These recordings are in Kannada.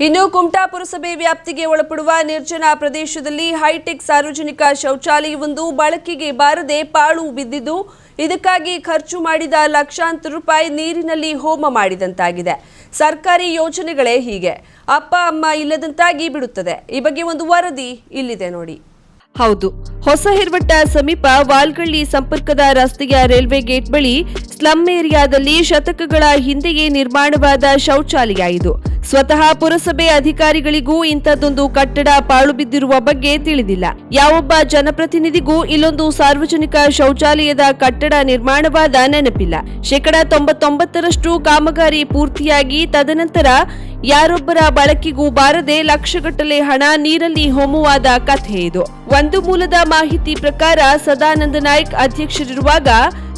ಇನ್ನು ಕುಮಟಾ ಪುರಸಭೆ ವ್ಯಾಪ್ತಿಗೆ ಒಳಪಡುವ ನಿರ್ಜನ ಪ್ರದೇಶದಲ್ಲಿ ಹೈಟೆಕ್ ಸಾರ್ವಜನಿಕ ಶೌಚಾಲಯವೊಂದು ಬಳಕೆಗೆ ಬಾರದೆ ಪಾಳು ಬಿದ್ದಿದ್ದು, ಇದಕ್ಕಾಗಿ ಖರ್ಚು ಮಾಡಿದ ಲಕ್ಷಾಂತರ ರೂಪಾಯಿ ನೀರಿನಲ್ಲಿ ಹೋಮ ಮಾಡಿದಂತಾಗಿದೆ. ಸರ್ಕಾರಿ ಯೋಜನೆಗಳೇ ಹೀಗೆ. ಅಪ್ಪ, ಅಮ್ಮ ಇಲ್ಲದಂತಾಗಿ ಬಿಡುತ್ತದೆ. ಈ ಬಗ್ಗೆ ಒಂದು ವರದಿ ಇಲ್ಲಿದೆ ನೋಡಿ. ಹೌದು. ಹೊಸ ಹಿರ್ವಟ್ಟ ಸಮೀಪ ವಾಲ್ಗಳ್ಳಿ ಸಂಪರ್ಕದ ರಸ್ತೆಯ ರೈಲ್ವೆ ಗೇಟ್ ಬಳಿ ಸ್ಲಮ್ ಏರಿಯಾದಲ್ಲಿ ಶತಕಗಳ ಹಿಂದೆಯೇ ನಿರ್ಮಾಣವಾದ ಶೌಚಾಲಯ ಇದು ಸ್ವತಃ ಪುರಸಭೆ ಅಧಿಕಾರಿಗಳಿಗೂ ಇಂಥದ್ದೊಂದು ಕಟ್ಟಡ ಪಾಳು ಬಿದ್ದಿರುವ ಬಗ್ಗೆ ತಿಳಿದಿಲ್ಲ. ಯಾವೊಬ್ಬ ಜನಪ್ರತಿನಿಧಿಗೂ ಇಲ್ಲೊಂದು ಸಾರ್ವಜನಿಕ ಶೌಚಾಲಯದ ಕಟ್ಟಡ ನಿರ್ಮಾಣವಾದ ನೆನಪಿಲ್ಲ. ಶೇಕಡಾ ತೊಂಬತ್ತೊಂಬತ್ತರಷ್ಟು ಕಾಮಗಾರಿ ಪೂರ್ತಿಯಾಗಿ ತದನಂತರ ಯಾರೊಬ್ಬರ ಬಳಕೆಗೂ ಬಾರದೆ ಲಕ್ಷಗಟ್ಟಲೆ ಹಣ ನೀರಲ್ಲಿ ಹೋಮುವಾದ ಕಥೆ ಇದು ಒಂದು ಮೂಲದ ಮಾಹಿತಿ ಪ್ರಕಾರ ಸದಾನಂದ ನಾಯ್ಕ್ ಅಧ್ಯಕ್ಷರಿರುವಾಗ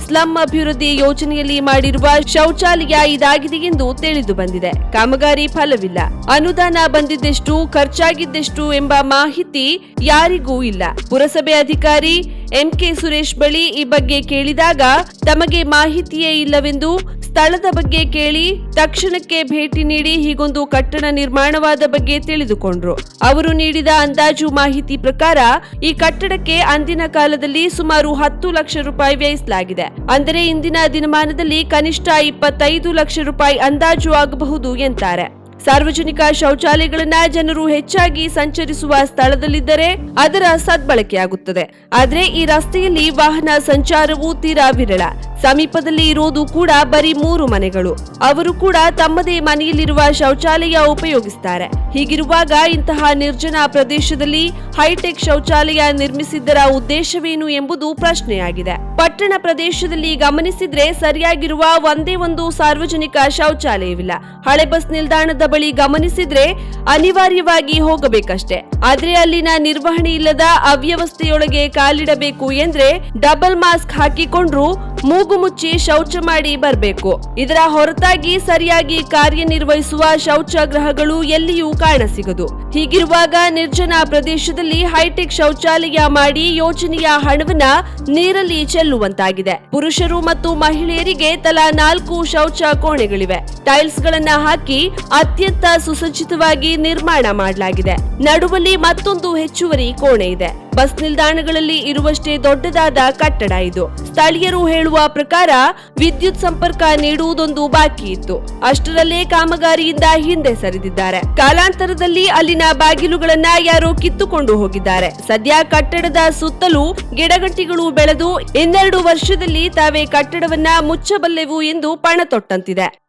ಸ್ಲಂ ಅಭಿವೃದ್ಧಿ ಯೋಜನೆಯಲ್ಲಿ ಮಾಡಿರುವ ಶೌಚಾಲಯ ಇದಾಗಿದೆ ಎಂದು ತಿಳಿದು ಬಂದಿದೆ. ಕಾಮಗಾರಿ ಫಲವಿಲ್ಲ. ಅನುದಾನ ಬಂದಿದ್ದೆಷ್ಟು, ಖರ್ಚಾಗಿದ್ದೆಷ್ಟು ಎಂಬ ಮಾಹಿತಿ ಯಾರಿಗೂ ಇಲ್ಲ. ಪುರಸಭೆ ಅಧಿಕಾರಿ ಎಂಕೆ ಸುರೇಶ್ ಬಳಿ ಈ ಬಗ್ಗೆ ಕೇಳಿದಾಗ ತಮಗೆ ಮಾಹಿತಿಯೇ ಇಲ್ಲವೆಂದು ಸ್ಥಳದ ಬಗ್ಗೆ ಕೇಳಿ ತಕ್ಷಣಕ್ಕೆ ಭೇಟಿ ನೀಡಿ ಹೀಗೊಂದು ಕಟ್ಟಡ ನಿರ್ಮಾಣವಾದ ಬಗ್ಗೆ ತಿಳಿದುಕೊಂಡ್ರು. ಅವರು ನೀಡಿದ ಅಂದಾಜು ಮಾಹಿತಿ ಪ್ರಕಾರ ಈ ಕಟ್ಟಡಕ್ಕೆ ಅಂದಿನ ಕಾಲದಲ್ಲಿ ಸುಮಾರು ಹತ್ತು ಲಕ್ಷ ರೂಪಾಯಿ ವ್ಯಯಿಸಲಾಗಿದೆ. ಅಂದರೆ ಇಂದಿನ ದಿನಮಾನದಲ್ಲಿ ಕನಿಷ್ಠ ಇಪ್ಪತ್ತೈದು ಲಕ್ಷ ರೂಪಾಯಿ ಅಂದಾಜು ಆಗಬಹುದು ಎಂತಾರೆ. ಸಾರ್ವಜನಿಕ ಶೌಚಾಲಯಗಳನ್ನ ಜನರು ಹೆಚ್ಚಾಗಿ ಸಂಚರಿಸುವ ಸ್ಥಳದಲ್ಲಿದ್ದರೆ ಅದರ ಸದ್ಬಳಕೆಯಾಗುತ್ತದೆ. ಆದರೆ ಈ ರಸ್ತೆಯಲ್ಲಿ ವಾಹನ ಸಂಚಾರವೂ ತೀರಾ ವಿರಳ. ಸಮೀಪದಲ್ಲಿ ಇರೋದು ಕೂಡ ಬರೀ ಮೂರು ಮನೆಗಳು. ಅವರು ಕೂಡ ತಮ್ಮದೇ ಮನೆಯಲ್ಲಿರುವ ಶೌಚಾಲಯ ಉಪಯೋಗಿಸ್ತಾರೆ. ಹೀಗಿರುವಾಗ ಇಂತಹ ನಿರ್ಜನ ಪ್ರದೇಶದಲ್ಲಿ ಹೈಟೆಕ್ ಶೌಚಾಲಯ ನಿರ್ಮಿಸಿದ್ದರ ಉದ್ದೇಶವೇನು ಎಂಬುದು ಪ್ರಶ್ನೆಯಾಗಿದೆ. ಪಟ್ಟಣ ಪ್ರದೇಶದಲ್ಲಿ ಗಮನಿಸಿದ್ರೆ ಸರಿಯಾಗಿರುವ ಒಂದೇ ಒಂದು ಸಾರ್ವಜನಿಕ ಶೌಚಾಲಯವಿಲ್ಲ. ಹಳೆ ಬಸ್ ನಿಲ್ದಾಣದ ಬಳಿ ಗಮನಿಸಿದ್ರೆ ಅನಿವಾರ್ಯವಾಗಿ ಹೋಗಬೇಕಷ್ಟೇ. ಆದ್ರೆ ಅಲ್ಲಿನ ನಿರ್ವಹಣೆ ಇಲ್ಲದ ಅವ್ಯವಸ್ಥೆಯೊಳಗೆ ಕಾಲಿಡಬೇಕು ಎಂದ್ರೆ ಡಬಲ್ ಮಾಸ್ಕ್ ಹಾಕಿಕೊಂಡ್ರು ಮುಚ್ಚಿ ಶೌಚ ಮಾಡಿ ಬರಬೇಕು ಇದರ ಹೊರತಾಗಿ ಸರಿಯಾಗಿ ಕಾರ್ಯನಿರ್ವಹಿಸುವ ಶೌಚಾಗ್ರಹಗಳು ಎಲ್ಲಿಯೂ ಕಾಣಸಿಗದು ಹೀಗಿರುವಾಗ ನಿರ್ಜನ ಪ್ರದೇಶದಲ್ಲಿ ಹೈಟೆಕ್ ಶೌಚಾಲಯ ಮಾಡಿ ಯೋಜನೆಯ ಹಣವನ್ನ ನೀರಲ್ಲಿ ಚೆಲ್ಲುವಂತಾಗಿದೆ. ಪುರುಷರು ಮತ್ತು ಮಹಿಳೆಯರಿಗೆ ತಲಾ ನಾಲ್ಕು ಶೌಚ ಕೋಣೆಗಳಿವೆ. ಟೈಲ್ಸ್ ಗಳನ್ನ ಹಾಕಿ ಅತ್ಯಂತ ಸುಸಜ್ಜಿತವಾಗಿ ನಿರ್ಮಾಣ ಮಾಡಲಾಗಿದೆ. ನಡುವಲ್ಲಿ ಮತ್ತೊಂದು ಹೆಚ್ಚುವರಿ ಕೋಣೆ ಇದೆ. ಬಸ್ ನಿಲ್ದಾಣಗಳಲ್ಲಿ ಇರುವಷ್ಟೇ ದೊಡ್ಡದಾದ ಕಟ್ಟಡ ಇದು. ಸ್ಥಳೀಯರು ಹೇಳುವ ಪ್ರಕಾರ ವಿದ್ಯುತ್ ಸಂಪರ್ಕ ನೀಡುವುದೊಂದು ಬಾಕಿ ಇತ್ತು. ಅಷ್ಟರಲ್ಲೇ ಕಾಮಗಾರಿಯಿಂದ ಹಿಂದೆ ಸರಿದಿದ್ದಾರೆ. ಕಾಲಾಂತರದಲ್ಲಿ ಅಲ್ಲಿನ ಬಾಗಿಲುಗಳನ್ನ ಯಾರೋ ಕಿತ್ತುಕೊಂಡು ಹೋಗಿದ್ದಾರೆ. ಸದ್ಯ ಕಟ್ಟಡದ ಸುತ್ತಲೂ ಗಿಡಗಂಟಿಗಳು ಬೆಳೆದು ಇನ್ನೆರಡು ವರ್ಷದಲ್ಲಿ ತಾವೇ ಕಟ್ಟಡವನ್ನ ಮುಚ್ಚಬಲ್ಲೆವು ಎಂದು ಪಣ ತೊಟ್ಟಂತಿದೆ